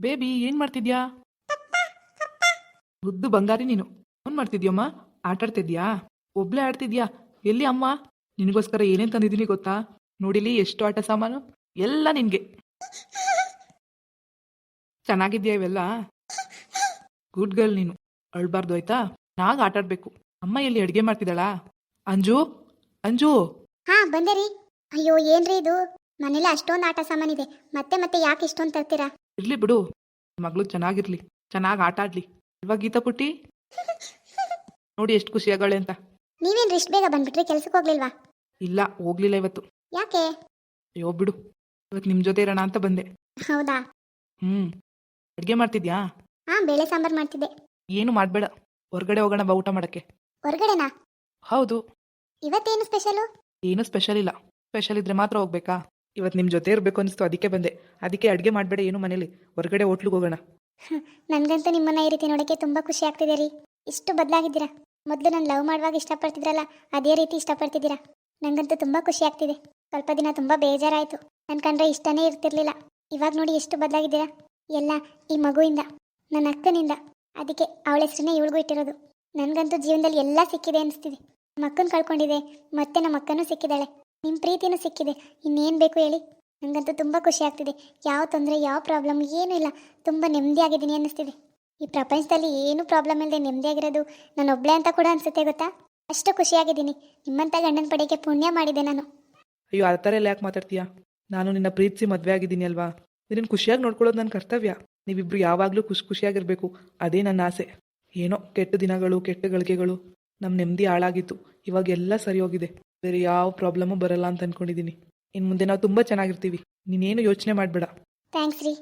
Baby, ಏನ್ ಮಾಡ್ತಿದ್ಯಾ? ಮುದ್ದು ಬಂಗಾರಿ ನೀನು. ಏನ್ ಮಾಡ್ತಿದ್ಯಮ್ಮ ಆಟ ಆಡ್ತಿದ್ಯಾ ಒಬ್ಳೆ ಆಡ್ತಿದ್ಯಾ? ಎಲ್ಲಿ ಅಮ್ಮ? ನಿನಗೋಸ್ಕರ ಏನೇನ್ ತಂದಿದ್ದೀನಿ ಗೊತ್ತಾ? ನೋಡಿಲಿ ಎಷ್ಟು ಆಟ ಸಾಮಾನು, ಎಲ್ಲ ನಿನ್ಗೆ. ಚೆನ್ನಾಗಿದ್ಯಾ ಇವೆಲ್ಲ? ಗುಡ್ ಗರ್ಲ್ ನೀನು. ಅಳ್ಬಾರ್ದು, ಆಯ್ತಾ? ನಾಗ ಆಟ ಆಡ್ಬೇಕು ಅಮ್ಮ ಎಲ್ಲಿ ಅಡ್ಗೆ ಮಾಡ್ತಿದ್ದಾಳ? ಅಂಜು? ಅಂಜು? ಹಾ, ಬಂದೆ ರೀ. ಅಯ್ಯೋ, ಏನ್ರಿ ಇದು? ಮನೇಲಿ ಅಷ್ಟೊಂದು ಆಟ ಸಾಮಾನಿದೆ. ಮತ್ತೆ ಮತ್ತೆ ಯಾಕೆ ಇಷ್ಟೊಂದು ತರ್ತೀರಾ? ಇರ್ಲಿ ಬಿಡು. ಮಗಳು ಚೆನ್ನಾಗಿರ್ಲಿ. ಚೆನ್ನಾಗಿ ಆಟ ಆಡ್ಲಿ. ಇವಾಗ ಗೀತಾ ಪುಟ್ಟಿ? ನೋಡಿ ಎಷ್ಟು ಖುಷಿ ಆಗಳೆ ಅಂತ. ನೀವೇನ್ ಇಷ್ಟು ಬೇಗ ಬಂದ್ಬಿಟ್ರಿ? ಕೆಲ್ಸಕ್ಕೆ ಹೋಗ್ಲಿಲ್ವಾ? ಇಲ್ಲ ಹೋಗ್ಲಿಲ್ಲ ಇವತ್ತು. ಯಾಕೆ? ಅಯ್ಯೋ ಬಿಡು. ಇವತ್ತು ನಿಮ್ ಜೊತೆ ಇರೋಣ ಅಂತ ಬಂದೆ. ಹೌದಾ? ಹ್ಮ್. ಅಡ್ಗೆ ಮಾಡ್ತಿದ್ಯಾ? ಹಾ ಬೇಳೆ ಸಾಂಬಾರ್ ಮಾಡ್ತಿದ್ದೆ. ಏನು ಮಾಡ್ಬೇಡ. ಹೊರಗಡೆ ಹೋಗೋಣ ಬಾ ಊಟ ಮಾಡಕ್ಕೆ. ಹೊರಗಡೆನಾ? ಹೌದು. ಇವತ್ತೇನು ಸ್ಪೆಷಲು ಏನು ಸ್ಪೆಷಲ್ ಇಲ್ಲ. ಸ್ಪೆಷಲ್ ಇದ್ರೆ ಮಾತ್ರ ಹೋಗ್ಬೇಕಾ? ಇವತ್ತು ನಿಮ್ ಜೊತೆ ಇರ್ಬೇಕು ಅನಿಸ್ತು. ಅದಕ್ಕೆ ಬಂದೆ. ಅದಕ್ಕೆ ಅಡ್ಗೆ ಮಾಡ್ಬೇಡ ಏನು ಮನೇಲಿ. ಹೊರಗಡೆ ಹೋಟ್ಲಿಗೆ ಹೋಗೋಣ. ನನ್ಗಂತೂ ನಿಮ್ಮನ್ನ ಈ ರೀತಿ ನೋಡಕ್ಕೆ ತುಂಬಾ ಖುಷಿ ಆಗ್ತಿದೆ ರೀ. ಇಷ್ಟು ಬದಲಾಗಿದ್ದೀರಾ? ಮೊದಲು ನಾನು ಲವ್ ಮಾಡುವಾಗ ಇಷ್ಟಪಡ್ತಿದ್ರಲ್ಲ, ಅದೇ ರೀತಿ ಇಷ್ಟಪಡ್ತಿದ್ದೀರಾ? ನಂಗಂತೂ ತುಂಬಾ ಖುಷಿ ಆಗ್ತಿದೆ. ಸ್ವಲ್ಪ ದಿನ ತುಂಬಾ ಬೇಜಾರಾಯ್ತು. ನನ್ ಕಂಡ್ರೆ ಇಷ್ಟನೇ ಇರ್ತಿರ್ಲಿಲ್ಲ. ಇವಾಗ ನೋಡಿ ಎಷ್ಟು ಬದಲಾಗಿದ್ದೀರಾ? ಎಲ್ಲ ಈ ಮಗುವಿಂದ, ನನ್ನ ಅಕ್ಕನಿಂದ. ಅದಕ್ಕೆ ಅವಳ ಹೆಸರನ್ನೇ ಇವಳಿಗೂ ಇಟ್ಟಿರೋದು. ನನ್ಗಂತೂ ಜೀವನದಲ್ಲಿ ಎಲ್ಲ ಸಿಕ್ಕಿದೆ ಅನಿಸ್ತಿದೆ. ನಮ್ಮ ಅಕ್ಕನ ಕಳ್ಕೊಂಡಿದೆ. ಮತ್ತೆ ನಮ್ಮ ಅಕ್ಕನೂ ಸಿಕ್ಕಿದ್ದಾಳೆ ನಿಮ್ಮ ಪ್ರೀತಿನೂ ಸಿಕ್ಕಿದೆ. ಇನ್ನೇನು ಬೇಕು ಹೇಳಿ. ನನಗಂತೂ ತುಂಬ ಖುಷಿ ಆಗ್ತಿದೆ. ಯಾವ ತೊಂದರೆ, ಯಾವ ಪ್ರಾಬ್ಲಮ್ ಏನೂ ಇಲ್ಲ. ತುಂಬ ನೆಮ್ಮದಿಯಾಗಿದ್ದೀನಿ ಅನ್ನಿಸ್ತಿದೆ. ಈ ಪ್ರಪಂಚದಲ್ಲಿ ಏನು ಪ್ರಾಬ್ಲಮ್ ಇಲ್ಲದೆ ನೆಮ್ಮದಿಯಾಗಿರೋದು ನಾನು ಒಬ್ಳೆ ಅಂತ ಕೂಡ ಅನ್ಸುತ್ತೆ ಗೊತ್ತಾ? ಅಷ್ಟು ಖುಷಿಯಾಗಿದ್ದೀನಿ. ನಿಮ್ಮಂತ ಗಂಡನ ಪಡೆಗೆ ಪುಣ್ಯ ಮಾಡಿದೆ ನಾನು. ಅಯ್ಯೋ, ಆ ಥರ ಎಲ್ಲ ಯಾಕೆ ಮಾತಾಡ್ತೀಯಾ? ನಾನು ನಿನ್ನ ಪ್ರೀತಿಸಿ ಮದುವೆ ಆಗಿದ್ದೀನಿ ಅಲ್ವಾ? ನಿನ್ನ ಖುಷಿಯಾಗಿ ನೋಡ್ಕೊಳ್ಳೋದು ನನ್ನ ಕರ್ತವ್ಯ. ನೀವಿಬ್ರು ಯಾವಾಗಲೂ ಖುಷಿ ಖುಷಿಯಾಗಿರಬೇಕು. ಅದೇ ನನ್ನ ಆಸೆ. ಏನೋ ಕೆಟ್ಟ ದಿನಗಳು, ಕೆಟ್ಟ ಗಳಿಗೆಗಳು. ನಮ್ಮ ನೆಮ್ಮದಿ ಹಾಳಾಗಿತ್ತು. ಇವಾಗ ಎಲ್ಲ ಸರಿ ಹೋಗಿದೆ. ಬೇರೆ ಯಾವ ಪ್ರಾಬ್ಲಮ್ಮು ಬರಲ್ಲ ಅಂತ ಅನ್ಕೊಂಡಿದ್ದೀನಿ ಇನ್ ಮುಂದೆ ನಾವು ತುಂಬಾ ಚೆನ್ನಾಗಿರ್ತೀವಿ. ನೀನೇನು ಯೋಚನೆ ಮಾಡಬೇಡ. ಥ್ಯಾಂಕ್ಸ್ ರೀ.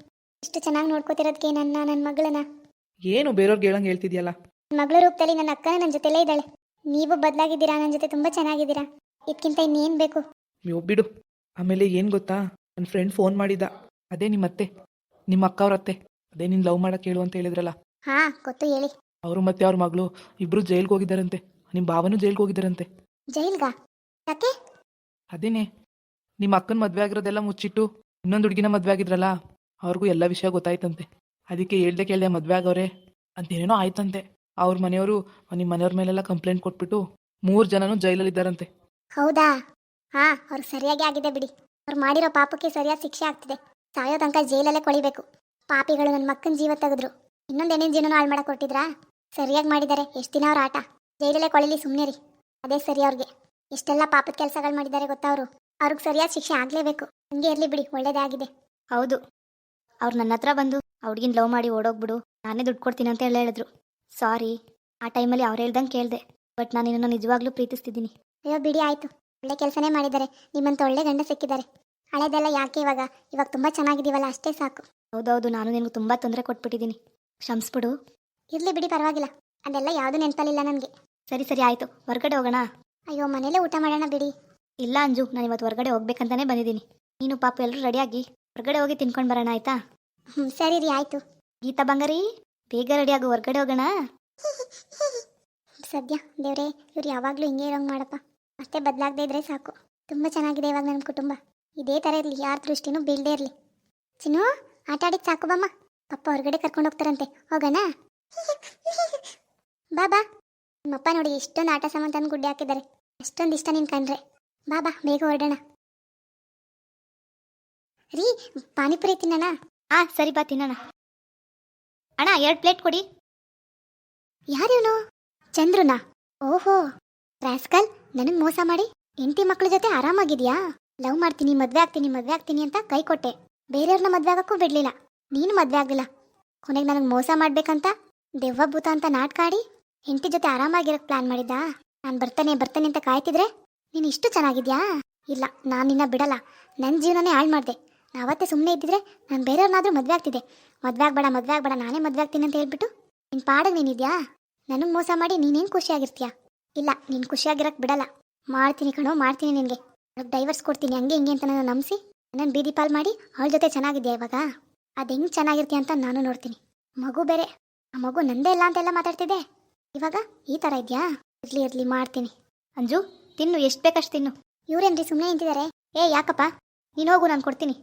ಇಷ್ಟು ಚೆನ್ನಾಗಿ ನೋಡ್ಕೋತಿರೋದಕ್ಕೆ ನನ್ನ ನನ್ನ ಮಗಳನ್ನ. ಏನು ಬೇರೆಯವ್ರಿಗೆ ಹೇಳಂಗೆ ಹೇಳ್ತಿದ್ಯಲ್ಲ. ಮಗಳ ರೂಪದಲ್ಲಿ ನನ್ನ ಅಕ್ಕ ನನ್ನ ಜೊತೆಲೇ ಇದ್ದಾಳೆ. ನೀವು ಬದಲಾಗಿದ್ದೀರಾ ನನ್ನ ಜೊತೆ ತುಂಬಾ ಚೆನ್ನಾಗಿದ್ದೀರಾ. ಇದಕ್ಕಿಂತ ಇನ್ನೇನ್ ಬೇಕು? ನೀವು ಬಿಡು ಆಮೇಲೆ ಏನು ಗೊತ್ತಾ? ನನ್ನ ಫ್ರೆಂಡ್ ಫೋನ್ ಮಾಡಿದ ಅದೇ ನಿಮ್ಮ ಅತ್ತೆ ನಿಮ್ಮ ಅಕ್ಕ ಅವ್ರ ಅತ್ತೆ ಅದೇ ನೀನು ಲವ್ ಮಾಡಕ್ಕೆ ಹೇಳು ಅಂತ ಹೇಳಿದ್ರಲ್ಲ. ಹಾ ಗೊತ್ತು ಹೇಳಿ. ಅವರು ಮತ್ತೆ ಅವ್ರ ಮಗಳು ಇಬ್ರು ಜೈಲ್ಗೆ ಹೋಗಿದ್ದಾರಂತೆ. ನಿಮ್ಮ ಭಾವನೂ ಜೈಲ್ಗೆ ಹೋಗಿದ್ದಾರಂತೆ. ಜೈಲ್ಗಾ? ಯಾಕೆ? ಅದೇನೆ ನಿಮ್ಮ ಅಕ್ಕನ ಮದ್ವೆ ಆಗಿರೋದೆಲ್ಲ ಮುಚ್ಚಿಟ್ಟು ಇನ್ನೊಂದು ಹುಡುಗಿನ ಮದ್ವೆ ಆಗಿದ್ರಲ್ಲ ಅವ್ರಿಗೂ ಎಲ್ಲ ವಿಷಯ ಗೊತ್ತಾಯ್ತಂತೆ. ಅದಕ್ಕೆ ಹೇಳ್ದೆ ಕೇಳ್ದೆ ಮದ್ವೆ ಆಗವ್ರೆ ಅಂತೇನೇನೋ ಆಯ್ತಂತೆ. ಅವ್ರ ಮನೆಯವರು ನಿಮ್ಮ ಮನೆಯವ್ರ ಮೇಲೆಲ್ಲ ಕಂಪ್ಲೇಂಟ್ ಕೊಟ್ಬಿಟ್ಟು ಮೂರು ಜನನೂ ಜೈಲಲ್ಲಿದ್ದಾರಂತೆ. ಹೌದಾ? ಹಾ ಅವ್ರಿಗೆ ಸರಿಯಾಗಿ ಆಗಿದೆ ಬಿಡಿ. ಅವ್ರು ಮಾಡಿರೋ ಪಾಪಕ್ಕೆ ಸರಿಯಾದ ಶಿಕ್ಷೆ ಆಗ್ತಿದೆ. ಸಾಯೋ ತನಕ ಜೈಲಲ್ಲೇ ಕೊಳಿಬೇಕು. ಪಾಪಿಗಳು ನನ್ನ ಮಕ್ಕನ ಜೀವ ತೆಗೆದ್ರು. ಇನ್ನೊಂದೇನೇನು ಜೀವನ ಹಾಳು ಮಾಡಕ್ ಕೊಟ್ಟಿದ್ರಾ? ಸರಿಯಾಗಿ ಮಾಡಿದ್ದಾರೆ ಎಷ್ಟು ದಿನ ಅವ್ರ ಆಟ? ಜೈಲಲ್ಲೇ ಕೊಳಿಲಿ ಸುಮ್ಮನೆ ರೀ ಅದೇ ಸರಿ ಅವ್ರಿಗೆ. ಎಷ್ಟೆಲ್ಲ ಪಾಪದ ಕೆಲಸಗಳು ಮಾಡಿದ್ದಾರೆ ಗೊತ್ತಾ ಅವರು ಅವ್ರಿಗೆ ಸರಿಯಾದ ಶಿಕ್ಷೆ ಆಗಲೇಬೇಕು. ಹಂಗೆ ಇರಲಿ ಬಿಡಿ ಒಳ್ಳೇದೇ ಆಗಿದೆ ಹೌದು. ಅವ್ರು ನನ್ನ ಹತ್ರ ಬಂದು ಹುಡ್ಗಿನ ಲವ್ ಮಾಡಿ ಓಡೋಗ್ಬಿಡು ನಾನೇ ದುಡ್ಡು ಕೊಡ್ತೀನಿ ಅಂತ ಹೇಳಿ ಹೇಳಿದ್ರು. ಸಾರಿ ಆ ಟೈಮಲ್ಲಿ ಅವ್ರು ಹೇಳ್ದಂಗೆ ಕೇಳಿದೆ ಬಟ್ ನಾನು ನಿನ್ನನ್ನು ನಿಜವಾಗ್ಲೂ ಪ್ರೀತಿಸ್ತಿದ್ದೀನಿ. ಅಯ್ಯೋ ಬಿಡಿ ಆಯ್ತು. ಒಳ್ಳೆ ಕೆಲಸನೇ ಮಾಡಿದ್ದಾರೆ. ನಿಮ್ಮಂತ ಒಳ್ಳೆ ಗಂಡ ಸಿಕ್ಕಿದ್ದಾರೆ. ಹಳೆದೆಲ್ಲ ಯಾಕೆ ಇವಾಗ? ಇವಾಗ ತುಂಬಾ ಚೆನ್ನಾಗಿದ್ದೀವಲ್ಲ ಅಷ್ಟೇ ಸಾಕು. ಹೌದೌದು ನಾನು ನಿನಗೆ ತುಂಬ ತೊಂದರೆ ಕೊಟ್ಬಿಟ್ಟಿದ್ದೀನಿ. ಕ್ಷಮಿಸ್ಬಿಡು. ಇರ್ಲಿ ಬಿಡಿ ಪರವಾಗಿಲ್ಲ. ಅದೆಲ್ಲ ಯಾವುದು ನೆನಪಲ್ಲಿಲ್ಲ ನನಗೆ. ಸರಿ ಸರಿ ಆಯಿತು. ಹೊರಗಡೆ ಹೋಗೋಣ. ಅಯ್ಯೋ ಮನೇಲೇ ಊಟ ಮಾಡೋಣ ಬಿಡಿ. ಇಲ್ಲ ಅಂಜು ನಾನು ಇವತ್ತು ಹೊರಗಡೆ ಹೋಗ್ಬೇಕಂತಾನೆ ಬಂದಿದ್ದೀನಿ. ನೀನು ಪಾಪ ಎಲ್ಲರೂ ರೆಡಿಯಾಗಿ ಹೊರಗಡೆ ಹೋಗಿ ತಿನ್ಕೊಂಡು ಬರೋಣ ಆಯ್ತಾ? ಹ್ಞೂ ಸರಿ ರೀ ಆಯಿತು. ಗೀತಾ ಬಂಗಾರಿ ಬೇಗ ರೆಡಿಯಾಗು ಹೊರಗಡೆ ಹೋಗೋಣ? ಸದ್ಯ ದೇವ್ರೆ ಇವ್ರು ಯಾವಾಗಲೂ ಹಿಂಗೆ ಇರೋಂಗೆ ಮಾಡಪ್ಪ. ಅಷ್ಟೇ ಬದಲಾಗದೇ ಇದ್ರೆ ಸಾಕು. ತುಂಬ ಚೆನ್ನಾಗಿದೆ ಇವಾಗ ನನ್ನ ಕುಟುಂಬ. ಇದೇ ಥರ ಇರಲಿ ಯಾರ ದೃಷ್ಟಿನೂ ಬೀಳದೇ ಇರಲಿ. ಚಿನ್ನು ಆಟ ಆಡಿದ್ ಸಾಕು ಬಮ್ಮ. ಪಪ್ಪ ಹೊರಗಡೆ ಕರ್ಕೊಂಡು ಹೋಗ್ತಾರಂತೆ. ಹೋಗೋಣ? ಬಾ ಬಾ. ನಿಮ್ಮಪ್ಪ ನೋಡಿ ಎಷ್ಟೊಂದು ಆಟ ಸಾಮಾನು ತಂದು ಗುಡ್ಡೆ ಹಾಕಿದ್ದಾರೆ. ಅಷ್ಟೊಂದು ಇಷ್ಟ ನೀನು ಕಂಡ್ರೆ ಬಾ ಬಾ ಬೇಗ ಹೊರಡೋಣ. ರೀ ಪಾನಿಪುರಿ ತಿನ್ನೋಣ? ಆ ಸರಿ ಬಾ ತಿನ್ನೋಣ. ಅಣ್ಣ ಎರಡು ಪ್ಲೇಟ್ ಕೊಡಿ. ಯಾರಿವನು ಚಂದ್ರುನ? ಓಹೋ ರಾಸ್ಕಲ್ ನನಗೆ ಮೋಸ ಮಾಡಿ. ಹೆಂಡತಿ ಮಕ್ಳ ಜೊತೆ ಆರಾಮಾಗಿದ್ಯಾ? ಲವ್ ಮಾಡ್ತೀನಿ ಮದ್ವೆ ಆಗ್ತೀನಿ ಮದ್ವೆ ಆಗ್ತೀನಿ ಅಂತ ಕೈ ಕೊಟ್ಟೆ. ಬೇರೆಯವ್ರನ್ನ ಮದ್ವೆ ಆಗಕ್ಕೂ ಬಿಡ್ಲಿಲ್ಲ. ನೀನು ಮದ್ವೆ ಆಗಲಿಲ್ಲ. ಕೊನೆಗೆ ನನಗೆ ಮೋಸ ಮಾಡ್ಬೇಕಂತ ದೆವ್ವ ಭೂತ ಅಂತ ನಾಟ್ಕಾಡಿ ಹೆಂಡತಿ ಜೊತೆ ಆರಾಮಾಗಿರಕ್ ಪ್ಲಾನ್ ಮಾಡಿದ್ದಾ? ನಾನು ಬರ್ತಾನೆ ಬರ್ತಾನೆ ಅಂತ ಕಾಯ್ತಿದ್ರೆ ನೀನು ಇಷ್ಟು ಚೆನ್ನಾಗಿದ್ಯಾ? ಇಲ್ಲ, ನಾನು ನಿನ್ನ ಬಿಡಲ್ಲ. ನನ್ನ ಜೀವನನೇ ಹಾಳು ಮಾಡಿದೆ. ನಾವತ್ತೇ ಸುಮ್ಮನೆ ಇದ್ದಿದ್ರೆ ನಾನು ಬೇರೆಯವ್ರನ್ನಾದರೂ ಮದುವೆ ಆಗ್ತಿದ್ದೆ. ಮದುವೆ ಆಗ್ಬೇಡ ಮದುವೆ ಆಗ್ಬೇಡ, ನಾನೇ ಮದುವೆ ಆಗ್ತೀನಿ ಅಂತ ಹೇಳ್ಬಿಟ್ಟು ನಿನ್ನ ಪಾಡಗ್ ನೀನಿದ್ಯಾ? ನನಗೆ ಮೋಸ ಮಾಡಿ ನೀನೇನು ಖುಷಿಯಾಗಿರ್ತೀಯಾ ಇಲ್ಲ, ನೀನು ಖುಷಿಯಾಗಿರೋಕ್ಕೆ ಬಿಡಲ್ಲ. ಮಾಡ್ತೀನಿ ಕಣೋ, ಮಾಡ್ತೀನಿ ನಿನ್ಗೆ. ಡೈವರ್ಸ್ ಕೊಡ್ತೀನಿ, ಹಂಗೆ ಹಿಂಗೆ ಅಂತ ನಾನು ನಂಬಿಸಿ ನನ್ನ ಬೀದಿ ಪಾಲ್ ಮಾಡಿ ಅವಳ ಜೊತೆ ಚೆನ್ನಾಗಿದ್ಯಾ ಇವಾಗ? ಅದು ಹೆಂಗೆ ಚೆನ್ನಾಗಿರ್ತೀಯ ಅಂತ ನಾನು ನೋಡ್ತೀನಿ. ಮಗು ಬೇರೆ. ಆ ಮಗು ನಂದೇ ಇಲ್ಲ ಅಂತೆಲ್ಲ ಮಾತಾಡ್ತಿದ್ದೆ. ಇವಾಗ ಈ ಥರ ಇದ್ಯಾ? ಇರ್ಲಿ ಇರ್ಲಿ, ಮಾಡ್ತೀನಿ. ಅಂಜು, ತಿನ್ನು, ಎಷ್ಟು ಬೇಕಷ್ಟು ತಿನ್ನು. ಇವ್ರೇನ್ರಿ ಸುಮ್ಮನೆ ನಿಂತಿದ್ದಾರೆ ಏ, ಯಾಕಪ್ಪ? ನೀನು ಹೋಗು, ನಾನು ಕೊಡ್ತೀನಿ.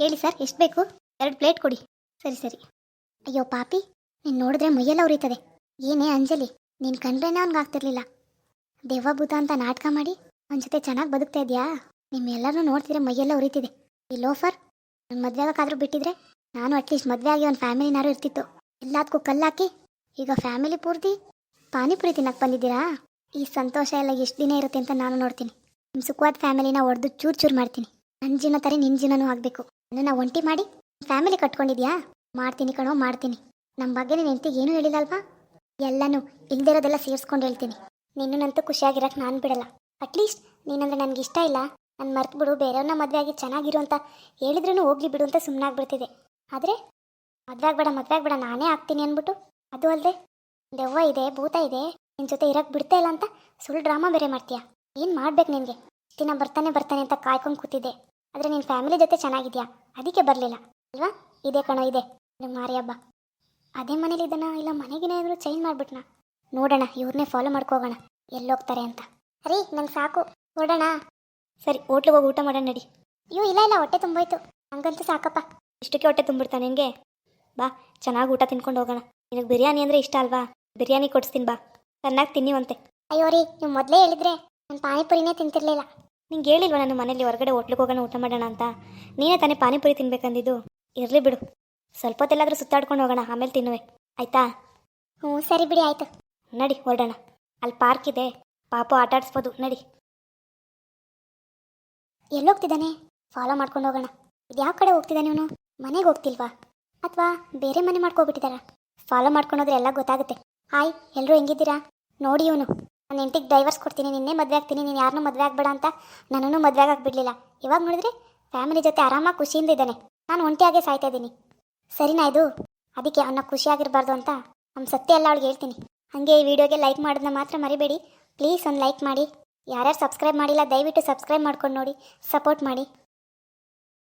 ಹೇಳಿ ಸರ್, ಎಷ್ಟು ಬೇಕು? ಎರಡು ಪ್ಲೇಟ್ ಕೊಡಿ. ಸರಿ ಸರಿ. ಅಯ್ಯೋ, ಪಾಪಿ, ನೀನು ನೋಡಿದ್ರೆ ಮೈಯೆಲ್ಲ ಉರಿತದೆ. ಏನೇ ಅಂಜಲಿ, ನೀನು ಕಂಡ್ರೇನ ಅವ್ನಿಗೆ ಆಗ್ತಿರ್ಲಿಲ್ಲ. ದೆವ್ವ ಭೂತ ಅಂತ ನಾಟಕ ಮಾಡಿ ಅವನ ಜೊತೆ ಚೆನ್ನಾಗಿ ಬದುಕ್ತಾ ಇದೆಯಾ? ನಿಮ್ಮೆಲ್ಲರೂ ನೋಡ್ತಿದ್ರೆ ಮೈಯೆಲ್ಲ ಉರಿತಿದೆ. ಈ ಲೋಫರ್ ನನ್ನ ಮದುವೆ ಆಗೋಕ್ಕಾದ್ರೂ ಬಿಟ್ಟಿದ್ರೆ ನಾನು ಅಟ್ಲೀಸ್ಟ್ ಮದುವೆ ಆಗಿ ಒಂದು ಫ್ಯಾಮಿಲಿನಾರು ಇರ್ತಿತ್ತು. ಎಲ್ಲದಕ್ಕೂ ಕಲ್ಲಾಕಿ, ಈಗ ಫ್ಯಾಮಿಲಿ ಪೂರ್ತಿ ಪಾನಿಪುರಿ ತಿನ್ನಕ್ಕೆ ಬಂದಿದ್ದೀರಾ? ಈ ಸಂತೋಷ ಎಲ್ಲ ಎಷ್ಟು ದಿನ ಇರುತ್ತೆ ಅಂತ ನಾನು ನೋಡ್ತೀನಿ. ನಿಮ್ಮ ಸುಖವಾದ ಫ್ಯಾಮಿಲಿನ ಹೊಡೆದು ಚೂರು ಚೂರು ಮಾಡ್ತೀನಿ. ನನ್ನ ಜೀವನ ತರ ನಿನ್ನ ಜೀವನೂ ಆಗಬೇಕು. ನನ್ನನ್ನು ಒಂಟಿ ಮಾಡಿ ಫ್ಯಾಮಿಲಿ ಕಟ್ಕೊಂಡಿದ್ಯಾ? ಮಾಡ್ತೀನಿ ಕಣೋ, ಮಾಡ್ತೀನಿ. ನಮ್ಮ ಬಗ್ಗೆ ನೀನು ಹೆಂಡತಿಗೆ ಏನೂ ಹೇಳಿದಲ್ವಾ ಎಲ್ಲನೂ ಇಲ್ದಿರೋದೆಲ್ಲ ಸೇರಿಸ್ಕೊಂಡು ಹೇಳ್ತೀನಿ. ನಿನ್ನನ್ನಂತೂ ಖುಷಿಯಾಗಿರಕ್ಕೆ ನಾನು ಬಿಡಲ್ಲ. ಅಟ್ಲೀಸ್ಟ್ ನೀನಂದ್ರೆ ನನಗೆ ಇಷ್ಟ ಇಲ್ಲ. ನಾನು ಮರ್ತು ಬಿಡು ಬೇರೆಯವ್ರನ್ನ ಮದುವೆ ಆಗಿ ಚೆನ್ನಾಗಿರು ಅಂತ ಹೇಳಿದ್ರೂ ಹೋಗ್ಲಿ ಬಿಡು ಅಂತ ಸುಮ್ಮನಾಗ್ಬಿಡ್ತಿದೆ ಆದರೆ ಮದುವೆ ಆಗ್ಬೇಡ ಮದುವೆ ಆಗ್ಬೇಡ, ನಾನೇ ಆಗ್ತೀನಿ ಅಂದ್ಬಿಟ್ಟು. ಅದು ಅಲ್ಲದೆ ದೆವ್ವ ಇದೆ, ಭೂತ ಇದೆ ನಿನ್ನ ಜೊತೆ ಇರಕ್ಕೆ ಬಿಡ್ತಾ ಇಲ್ಲ ಅಂತ ಸುಳ್ಳು ಡ್ರಾಮಾ ಬೇರೆ ಮಾಡ್ತೀಯಾ? ಏನು ಮಾಡ್ಬೇಕು ನಿನಗೆ? ದಿನ ಬರ್ತಾನೆ ಬರ್ತಾನೆ ಅಂತ ಕಾಯ್ಕೊಂಡು ಕೂತಿದ್ದೆ. ಆದರೆ ನಿನ್ನ ಫ್ಯಾಮಿಲಿ ಜೊತೆ ಚೆನ್ನಾಗಿದ್ಯಾ? ಅದಕ್ಕೆ ಬರಲಿಲ್ಲ. ಅಲ್ವಾ ಇದೆ ಕಣೋ, ಇದೆ. ನಿಮ್ ಮಾರಿ ಹಬ್ಬ. ಅದೇ ಮನೇಲಿ ಇದನ್ನ ಇಲ್ಲ ಮನೆಗಿನ ಏನಾದರೂ ಚೇಂಜ್ ಮಾಡ್ಬಿಟ್ನ? ನೋಡೋಣ ಇವ್ರನ್ನೇ ಫಾಲೋ ಮಾಡ್ಕೋಗೋಣ ಎಲ್ಲೋಗ್ತಾರೆ ಅಂತ. ರೀ ನಂಗೆ ಸಾಕು. ಹೊಡೋಣ ಸರಿ, ಹೋಟ್ಲಿಗೆ ಹೋಗಿ ಊಟ ಮಾಡೋಣ ನಡಿ. ಅಯ್ಯೋ, ಇಲ್ಲ ಇಲ್ಲ, ಹೊಟ್ಟೆ ತುಂಬೋಯ್ತು. ಹಂಗಂತೂ ಸಾಕಪ್ಪ. ಇಷ್ಟಕ್ಕೆ ಹೊಟ್ಟೆ ತುಂಬಿಡ್ತಾನೆ ನಿನಗೆ? ಬಾ, ಚೆನ್ನಾಗಿ ಊಟ ತಿನ್ಕೊಂಡು ಹೋಗೋಣ. ನಿನಗೆ ಬಿರಿಯಾನಿ ಅಂದರೆ ಇಷ್ಟ ಅಲ್ವಾ? ಬಿರಿಯಾನಿ ಕೊಡಿಸ್ತೀನಿ ಬಾ. ಚೆನ್ನಾಗಿ ತಿನ್ನಿವಂತೆ. ಅಯ್ಯೋ ರೀ ನೀವು ಮೊದಲೇ ಹೇಳಿದ್ರೆ ನಾನು ಪಾನಿಪುರಿನೇ ತಿಂತಿರ್ಲಿಲ್ಲ. ನಿಂಗೆ ಹೇಳಿಲ್ವ ನಾನು ಮನೇಲಿ ಹೊರಗಡೆ ಹೋಟ್ಲಿಗೆ ಹೋಗೋಣ ಊಟ ಮಾಡೋಣ ಅಂತ? ನೀನೇ ತಾನೇ ಪಾನಿಪುರಿ ತಿನ್ಬೇಕಂದಿದ್ದು. ಇರಲಿ ಬಿಡು. ಸ್ವಲ್ಪ ಹೊತ್ತೆಲ್ಲಾದರೂ ಸುತ್ತಾಡ್ಕೊಂಡು ಹೋಗೋಣ ಆಮೇಲೆ ತಿನ್ನುವೆ. ಆಯ್ತಾ? ಹ್ಞೂ ಸರಿ ಬಿಡಿ ಆಯಿತು. ನಡಿ ಹೊರಡೋಣ. ಅಲ್ಲಿ ಪಾರ್ಕ್ ಇದೆ. ಪಾಪು ಆಟ ಆಡಿಸ್ಬೋದು. ನಡಿ. ಎಲ್ಲೋಗ್ತಿದ್ದಾನೆ? ಫಾಲೋ ಮಾಡ್ಕೊಂಡು ಹೋಗೋಣ. ಇದು ಯಾವ ಕಡೆ ಹೋಗ್ತಿದ್ದಾನೆ ಇವನು? ಮನೆಗೆ ಹೋಗ್ತಿಲ್ವಾ? ಅಥವಾ ಬೇರೆ ಮನೆ ಮಾಡ್ಕೊಬಿಟ್ಟಿದಾರ? ಫಾಲೋ ಮಾಡ್ಕೊಂಡು ಹೋದ್ರೆ ಎಲ್ಲ ಗೊತ್ತಾಗುತ್ತೆ. ಹಾಯ್ ಎಲ್ಲರೂ ಹೆಂಗಿದ್ದೀರಾ? ನೋಡಿ ಇವನು. ನನ್ನ ಹೆಂಟಿಗೆ ಡೈವರ್ಸ್ ಕೊಡ್ತೀನಿ, ನಿನ್ನೆ ಮದುವೆ ಆಗ್ತೀನಿ, ನೀನು ಯಾರನ್ನೂ ಮದುವೆ ಆಗ್ಬೇಡ ಅಂತ ನನ್ನನ್ನು ಮದುವೆ ಆಗಿಬಿಡ್ಲಿಲ್ಲ ಇವಾಗ ನೋಡಿದ್ರೆ ಫ್ಯಾಮಿಲಿ ಜೊತೆ ಆರಾಮಾಗಿ ಖುಷಿಯಿಂದ ಇದ್ದಾನೆ. ನಾನು ಒಂಟಿಯಾಗೆ ಸಾಯ್ತಾ ಇದ್ದೀನಿ. ಸರಿನಾ ಇದು. ಅದಕ್ಕೆ ಅವನ್ನ ಖುಷಿಯಾಗಿರಬಾರ್ದು ಅಂತ ನಮ್ಮ ಸತ್ಯ ಎಲ್ಲ ಅವಳಿಗೆ ಹೇಳ್ತೀನಿ. ಹಾಗೆ ಈ ವಿಡಿಯೋಗೆ ಲೈಕ್ ಮಾಡೋದನ್ನ ಮಾತ್ರ ಮರಿಬೇಡಿ. ಪ್ಲೀಸ್ ಒಂದು ಲೈಕ್ ಮಾಡಿ. ಯಾರ್ಯಾರು ಸಬ್ಸ್ಕ್ರೈಬ್ ಮಾಡಿಲ್ಲ, ದಯವಿಟ್ಟು ಸಬ್ಸ್ಕ್ರೈಬ್ ಮಾಡ್ಕೊಂಡು ನೋಡಿ. ಸಪೋರ್ಟ್ ಮಾಡಿ.